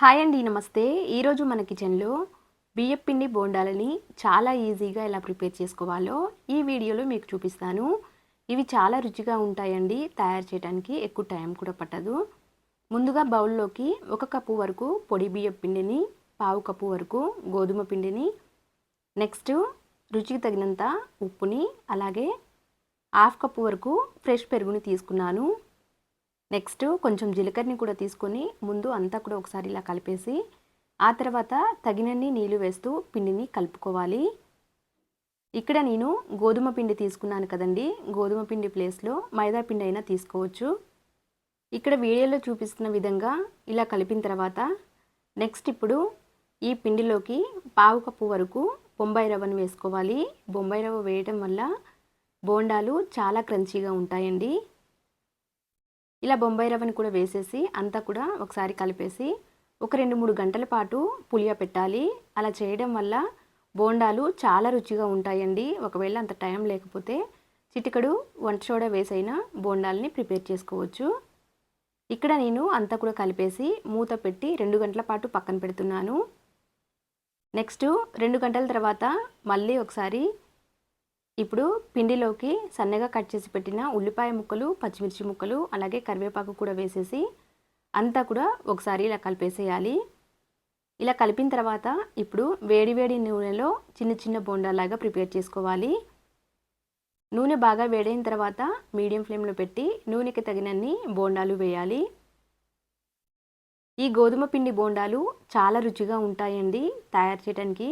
Hi అండి నమస్తే. ఈరోజు మన కిచెన్లో బియ్యం పిండి బోండాలని చాలా ఈజీగా ఎలా ప్రిపేర్ చేసుకోవాలో ఈ వీడియోలో మీకు చూపిస్తాను. ఇవి చాలా రుచిగా ఉంటాయండి తయారు చేయడానికి ఎక్కువ టైం కూడా పట్టదు. ముందుగా బౌల్లోకి ఒక కప్పు వరకు పొడి బియ్యం పిండిని పావు కప్పు వరకు గోధుమ పిండిని నెక్స్ట్ రుచికి తగినంత ఉప్పుని అలాగే హాఫ్ కప్పు వరకు ఫ్రెష్ పెరుగుని తీసుకున్నాను. నెక్స్ట్ కొంచెం జీలకర్రని కూడా తీసుకొని ముందు అంతా కూడా ఒకసారి ఇలా కలిపేసి ఆ తర్వాత తగినన్ని నీళ్ళు వేస్తూ పిండిని కలుపుకోవాలి. ఇక్కడ నేను గోధుమ పిండి తీసుకున్నాను కదండి. గోధుమ పిండి ప్లేస్లో మైదా పిండి అయినా తీసుకోవచ్చు. ఇక్కడ వీడియోలో చూపిస్తున్న విధంగా ఇలా కలిపిన తర్వాత నెక్స్ట్ ఇప్పుడు ఈ పిండిలోకి పావు కప్పు వరకు బొంబాయి రవ్వను వేసుకోవాలి. బొంబాయి రవ్వ వేయడం వల్ల బోండాలు చాలా క్రంచీగా ఉంటాయండి. ఇలా బొంబాయి రవ్వని కూడా వేసేసి అంతా కూడా ఒకసారి కలిపేసి ఒక రెండు మూడు గంటల పాటు పులియ పెట్టాలి. అలా చేయడం వల్ల బోండాలు చాలా రుచిగా ఉంటాయండి. ఒకవేళ అంత టైం లేకపోతే చిటికడు వంట సోడా వేసైన బోండాలని ప్రిపేర్ చేసుకోవచ్చు. ఇక్కడ నేను అంతా కూడా కలిపేసి మూత పెట్టి రెండు గంటల పాటు పక్కన పెడుతున్నాను. నెక్స్ట్ రెండు గంటల తర్వాత మళ్ళీ ఒకసారి ఇప్పుడు పిండిలోకి సన్నగా కట్ చేసి పెట్టిన ఉల్లిపాయ ముక్కలు పచ్చిమిర్చి ముక్కలు అలాగే కరివేపాకు కూడా వేసేసి అంతా కూడా ఒకసారి ఇలా కలిపేసేయాలి. ఇలా కలిపిన తర్వాత ఇప్పుడు వేడివేడి నూనెలో చిన్న చిన్న బోండాలాగా ప్రిపేర్ చేసుకోవాలి. నూనె బాగా వేడైన తర్వాత మీడియం ఫ్లేమ్లో పెట్టి నూనెకి తగినన్ని బోండాలు వేయాలి. ఈ గోధుమ పిండి బోండాలు చాలా రుచిగా ఉంటాయండి. తయారు చేయడానికి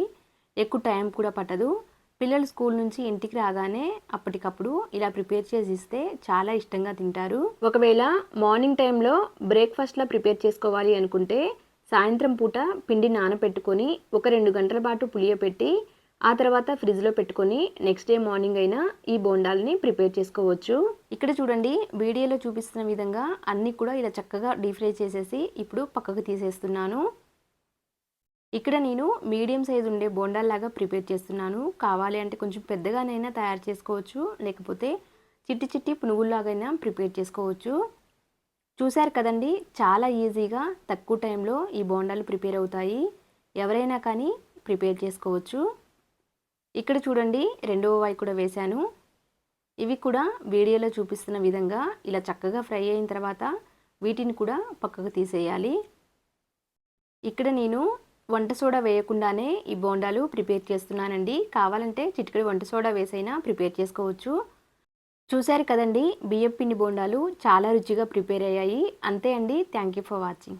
ఎక్కువ టైం కూడా పట్టదు. పిల్లలు స్కూల్ నుంచి ఇంటికి రాగానే అప్పటికప్పుడు ఇలా ప్రిపేర్ చేసి ఇస్తే చాలా ఇష్టంగా తింటారు. ఒకవేళ మార్నింగ్ టైంలో బ్రేక్ఫాస్ట్లా ప్రిపేర్ చేసుకోవాలి అనుకుంటే సాయంత్రం పూట పిండి నానపెట్టుకొని ఒక రెండు గంటల పాటు పులియపెట్టి ఆ తర్వాత ఫ్రిడ్జ్లో పెట్టుకొని నెక్స్ట్ డే మార్నింగ్ అయినా ఈ బోండాలని ప్రిపేర్ చేసుకోవచ్చు. ఇక్కడ చూడండి వీడియోలో చూపిస్తున్న విధంగా అన్నీ కూడా ఇలా చక్కగా డీప్ ఫ్రై చేసేసి ఇప్పుడు పక్కకు తీసేస్తున్నాను. ఇక్కడ నేను మీడియం సైజ్ ఉండే బోండాల్లాగా ప్రిపేర్ చేస్తున్నాను. కావాలి అంటే కొంచెం పెద్దగానైనా తయారు చేసుకోవచ్చు. లేకపోతే చిట్టి చిట్టి పునుగుల్లాగైనా ప్రిపేర్ చేసుకోవచ్చు. చూశారు కదండి చాలా ఈజీగా తక్కువ టైంలో ఈ బోండాలు ప్రిపేర్ అవుతాయి. ఎవరైనా కానీ ప్రిపేర్ చేసుకోవచ్చు. ఇక్కడ చూడండి రెండవ వాయి కూడా వేశాను. ఇవి కూడా వీడియోలో చూపిస్తున్న విధంగా ఇలా చక్కగా ఫ్రై అయిన తర్వాత వీటిని కూడా పక్కకు తీసేయాలి. ఇక్కడ నేను వంట సోడా వేయకుండానే ఈ బోండాలు ప్రిపేర్ చేస్తున్నానండి. కావాలంటే చిటికడి వంట సోడా వేసైనా ప్రిపేర్ చేసుకోవచ్చు. చూశారు కదండి బియ్యం పిండి బోండాలు చాలా రుచిగా ప్రిపేర్ అయ్యాయి. అంతే అండి. Thank you for watching.